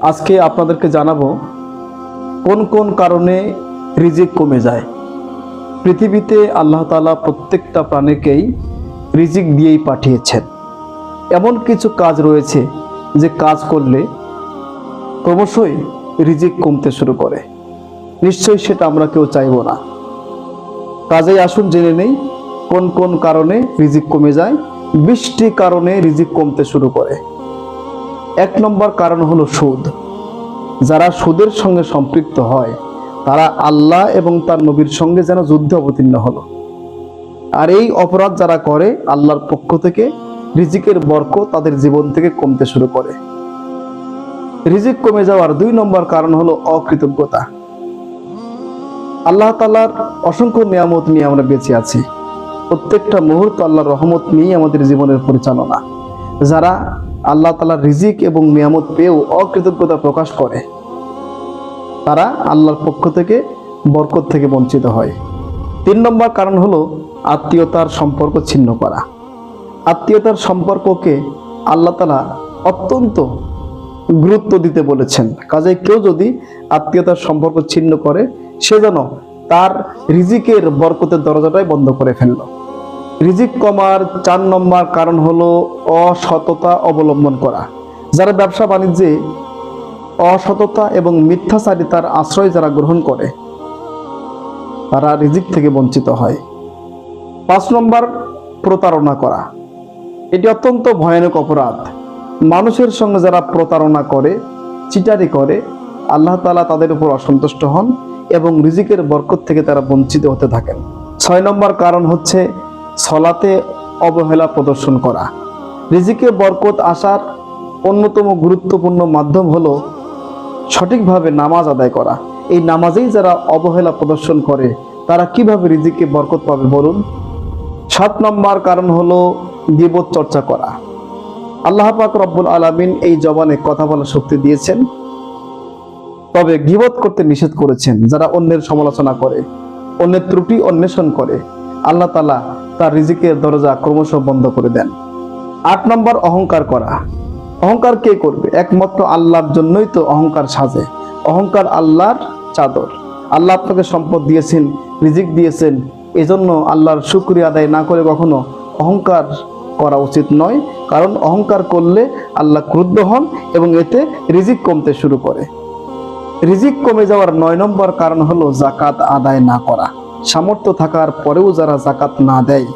আজকে আপনাদেরকে জানাব কোন কোন কারণে রিজিক কমে যায়। পৃথিবীতে আল্লাহ তাআলা প্রত্যেকটা প্রাণীকেই রিজিক দিয়েই পাঠিয়েছেন। এমন কিছু কাজ রয়েছে যে কাজ করলে ক্রমশই রিজিক কমতে শুরু করে। নিশ্চয়ই সেটা আমরা কেউ চাইব না। কাজেই আসুন জেনে নেই কোন কোন কারণে রিজিক কমে যায় বৃষ্টি কারণে রিজিক কমতে শুরু করে। এক নম্বর কারণ হলো সুদ। যারা সুদের সঙ্গে সম্পৃক্ত হয়, তারা আল্লাহ এবং তার নবীর সঙ্গে যেন যুদ্ধে অবতীর্ণ হলো। আর এই অপরাধ যারা করে, আল্লাহর পক্ষ থেকে রিজিকের বর্ক তাদের জীবন থেকে কমতে শুরু করে। রিজিক কমে যাওয়ার দুই নম্বর কারণ হলো অকৃতজ্ঞতা। আল্লাহ তালার অসংখ্য নিয়ামত নিয়ে আমরা বেঁচে আছি। প্রত্যেকটা মুহূর্ত আল্লাহর রহমত নিয়েই আমাদের জীবনের পরিচালনা। যারা আল্লাহ তালার রিজিক এবং নিয়ামত পেয়েও অকৃতজ্ঞতা প্রকাশ করে, তারা আল্লাহর পক্ষ থেকে বরকত থেকে বঞ্চিত হয়। তিন নম্বর কারণ হলো আত্মীয়তার সম্পর্ক ছিন্ন করা। আত্মীয়তার সম্পর্ককে আল্লাহ তালা অত্যন্ত গুরুত্ব দিতে বলেছেন। কাজে কেউ যদি আত্মীয়তার সম্পর্ক ছিন্ন করে, সে যেন তার রিজিকের বরকতের দরজাটাই বন্ধ করে ফেলল। রিজিক কমার চার নম্বর কারণ হলো অসততা অবলম্বন করা। যারা ব্যবসা বাণিজ্যে অসততা এবং মিথ্যাচারিতার আশ্রয় যারা গ্রহণ করে, তারা রিজিক থেকে বঞ্চিত হয়। পাঁচ নম্বর, প্রতারণা করা। এটি অত্যন্ত ভয়ানক অপরাধ। মানুষের সঙ্গে যারা প্রতারণা করে, চিটারি করে, আল্লাহ তাআলা তাদের উপর অসন্তুষ্ট হন এবং রিজিকের বরকত থেকে তারা বঞ্চিত হতে থাকেন। ছয় নম্বর কারণ হচ্ছে সলাতে অবহেলা প্রদর্শন করা। রিজিকে বরকত আসার অন্যতম গুরুত্বপূর্ণ মাধ্যম হলো সঠিকভাবে নামাজ আদায় করা। এই নামাজেই যারা অবহেলা প্রদর্শন করে, তারা কীভাবে রিজিকে বরকত পাবে বলুন? সাত নম্বর কারণ হলো গিবত চর্চা করা। আল্লাহ পাক রব্বুল আলামিন এই জবানে কথা বলার শক্তি দিয়েছেন। তবে গিবত করতে নিষেধ করেছেন যারা অন্যের সমালোচনা করে, অন্যের ত্রুটি অন্বেষণ করে। আল্লাহ তালা তার রিজিকের দরজা ক্রমশ বন্ধ করে দেন। আট নম্বর, অহংকার করা। অহংকার কে করবে? একমাত্র আল্লাহর জন্যই তো অহংকার সাজে। অহংকার আল্লাহর চাদর। আল্লাহ আপনাকে সম্পদ দিয়েছেন, রিজিক দিয়েছেন। এজন্য আল্লাহর শুক্রিয়া আদায় না করে কখনো অহংকার করা উচিত নয়। কারণ অহংকার করলে আল্লাহ ক্রুদ্ধ হন এবং এতে রিজিক কমতে শুরু করে। রিজিক কমে যাওয়ার নয় নম্বর কারণ হলো জাকাত আদায় না করা। সামর্থ্য থাকার পরেও যারা জাকাত না দেয়,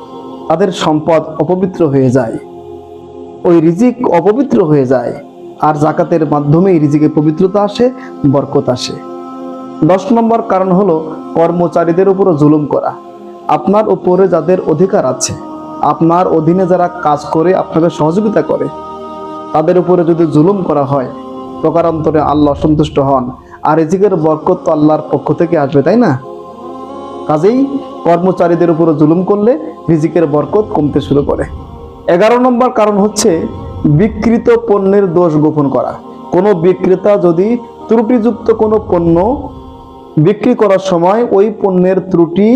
তাদের সম্পদ অপবিত্র হয়ে যায়। ওই রিজিক অপবিত্র হয়ে যায়, আর জাকাতের মাধ্যমেই রিজিকে পবিত্রতা আসে, বরকত আসে। দশ নম্বর কারণ হলো কর্মচারীদের উপরও জুলুম করা। আপনার উপরে যাদের অধিকার আছে, আপনার অধীনে যারা কাজ করে আপনাকে সহযোগিতা করে, তাদের উপরে যদি জুলুম করা হয়, প্রকারান্তরে আল্লাহ সন্তুষ্ট হন, আর রিজিকের বরকত তো আল্লাহর পক্ষ থেকে আসবে, তাই না? কাজেই কর্মচারীদের উপরে জুলুম করলে রিজিকের বরকত কমতে শুরু করে। এগারো নম্বর কারণ হচ্ছে বিকৃত পণ্যের দোষ গোপন করা। কোনো বিক্রেতা যদি ত্রুটিযুক্ত কোনো পণ্য বিক্রি করার সময় ওই পণ্যের ত্রুটি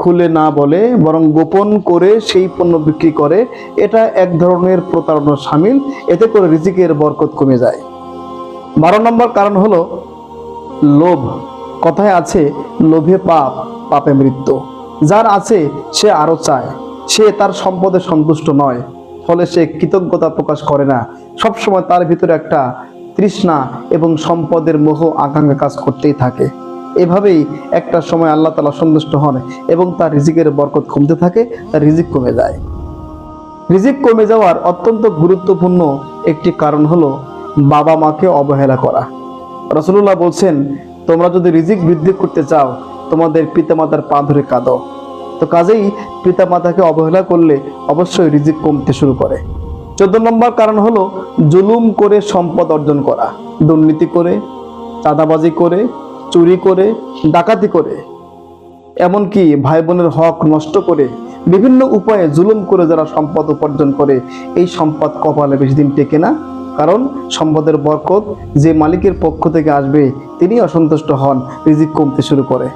খুলে না বলে, বরং গোপন করে সেই পণ্য বিক্রি করে, এটা এক ধরনের প্রতারণার সামিল, এতে করে রিজিকের বরকত কমে যায়। বারো নম্বর কারণ হলো লোভ। কথায় আছে, লোভে পাপ, পাপে মৃত্যু। যার আছে, সে আরও চায়। সে তার সম্পদে সন্তুষ্ট নয়, ফলে সে কৃতজ্ঞতা প্রকাশ করে না। সবসময় তার ভিতরে একটা তৃষ্ণা এবং সম্পদের মোহ আকাঙ্ক্ষা কাজ করতেই থাকে। এভাবেই একটা সময় আল্লাহ তালা সন্তুষ্ট হন এবং তার রিজিকের বরকত কমতে থাকে, তার রিজিক কমে যায়। রিজিক কমে যাওয়ার অত্যন্ত গুরুত্বপূর্ণ একটি কারণ হলো বাবা মাকে অবহেলা করা। রসুল্লাহ বলছেন তোমরা যদি রিজিক বৃদ্ধি করতে চাও, তোমাদের পিতামাতার পা ধরে কাঁদো। তো কাজেই পিতামাতাকে অবহেলা করলে অবশ্যই রিজিক কমতে শুরু করে। চোদ্দ নম্বর কারণ হলো জুলুম করে সম্পদ অর্জন করা। দুর্নীতি করে, চাঁদাবাজি করে, চুরি করে, ডাকাতি করে। এমনকি ভাই বোনের হক নষ্ট করে বিভিন্ন উপায়ে জুলুম করে যারা সম্পদ উপার্জন করে, এই সম্পদ কপালে বেশি দিন টেকে না? কারণ সম্পদের বরকত যে মালিকের পক্ষ থেকে আসবে, তিনি অসন্তুষ্ট হন। রিজিক কমতে শুরু করে।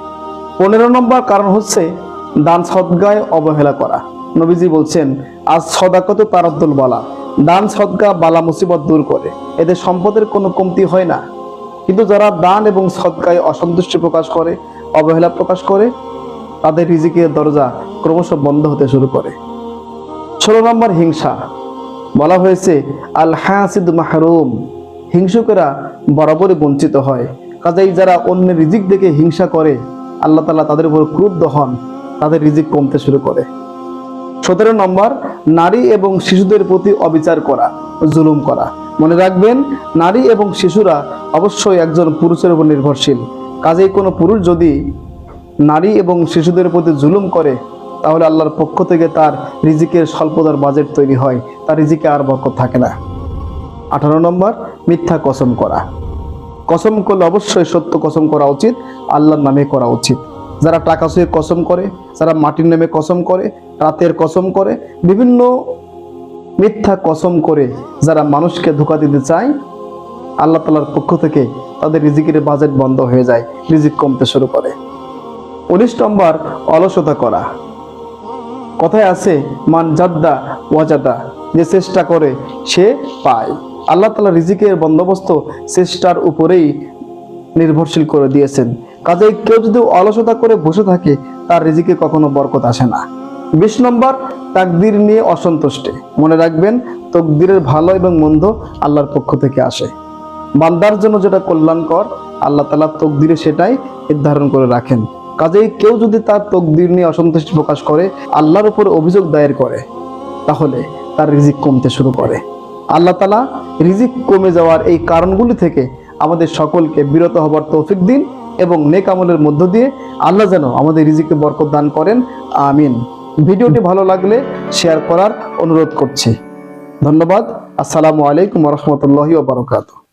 পনেরো নম্বর কারণ হচ্ছে দান সদ্গায় অবহেলা করা। নবীজি বলছেন, আজ সদাকত তারাদ্দুল বলা। দান সদকা বালা মুসিবত দূর করে। এদের সম্পদের কোনো কমতি হয় না। কিন্তু যারা দান এবং সদকায় অসন্তুষ্টি প্রকাশ করে, অবহেলা প্রকাশ করে, তাদের রিজিকের দরজা ক্রমশ বন্ধ হতে শুরু করে। ষোলো নম্বর হিংসা। বলা হয়েছে আল হাসিদ মাহরুম, হিংসুকেরা বরাবরই বঞ্চিত হয়। কাজেই যারা অন্যের রিজিক দেখে হিংসা করে, আল্লাহ তালা তাদের উপর ক্রুদ্ধ হন, তাদের রিজিক কমতে শুরু করে। সতেরো নম্বর, নারী এবং শিশুদের প্রতি অবিচার করা, জুলুম করা। মনে রাখবেন, নারী এবং শিশুরা অবশ্যই একজন পুরুষের উপর নির্ভরশীল। কাজেই কোনো পুরুষ যদি নারী এবং শিশুদের প্রতি জুলুম করে তাহলে আল্লাহর পক্ষ থেকে তার রিজিকের স্বল্পতার বাজেট তৈরি হয়। তার রিজিকে আর বরকত থাকে না। আঠারো নম্বর, মিথ্যা কসম করা। কসম করলে অবশ্যই সত্য কসম করা উচিত, আল্লাহর নামে করা উচিত। যারা টাকা শুয়ে কসম করে, যারা মাটির নামে কসম করে, রাতের কসম করে, বিভিন্ন মিথ্যা কসম করে যারা মানুষকে ধোকা দিতে চায়, আল্লাহ তালার পক্ষ থেকে তাদের রিজিকের বাজেট বন্ধ হয়ে যায়, রিজিক কমতে শুরু করে। উনিশ নম্বর, অলসতা করা। কথায় আছে, মান জাদ্দা ওয়াজাদা যে চেষ্টা করে সে পায়। আল্লাহ তালা রিজিকের বন্দোবস্ত চেষ্টার উপরেই নির্ভরশীল করে দিয়েছেন। কাজেই কেউ যদি অলসতা করে বসে থাকে, তার রিজিকে কখনো বরকত আসে না। বিশ নম্বর, তাকদির নিয়ে অসন্তুষ্টে। মনে রাখবেন, তকদিরের ভালো এবং মন্দ আল্লাহর পক্ষ থেকে আসে। বান্দার জন্য যেটা কল্যাণকর, আল্লাহ তালা তকদিরে সেটাই নির্ধারণ করে রাখেন। কাজেই কেউ যদি তার তকদির নিয়ে অসন্তুষ্টি প্রকাশ করে, আল্লাহর উপর অভিযোগ দায়ের করে, তাহলে তার রিজিক কমতে শুরু করে। আল্লাহ তালা রিজিক কমে যাওয়ার এই কারণগুলি থেকে আমাদের সকলকে বিরত হবার তৌফিক দিন এবং নেক আমলের মধ্য দিয়ে আল্লাহ যেন আমাদের রিজিকে বরকত দান করেন। আমিন। ভিডিওটি ভালো লাগলে শেয়ার করার অনুরোধ করছি। ধন্যবাদ। আসসালামু আলাইকুম রহমতুল্লাহি বারকাতুহ।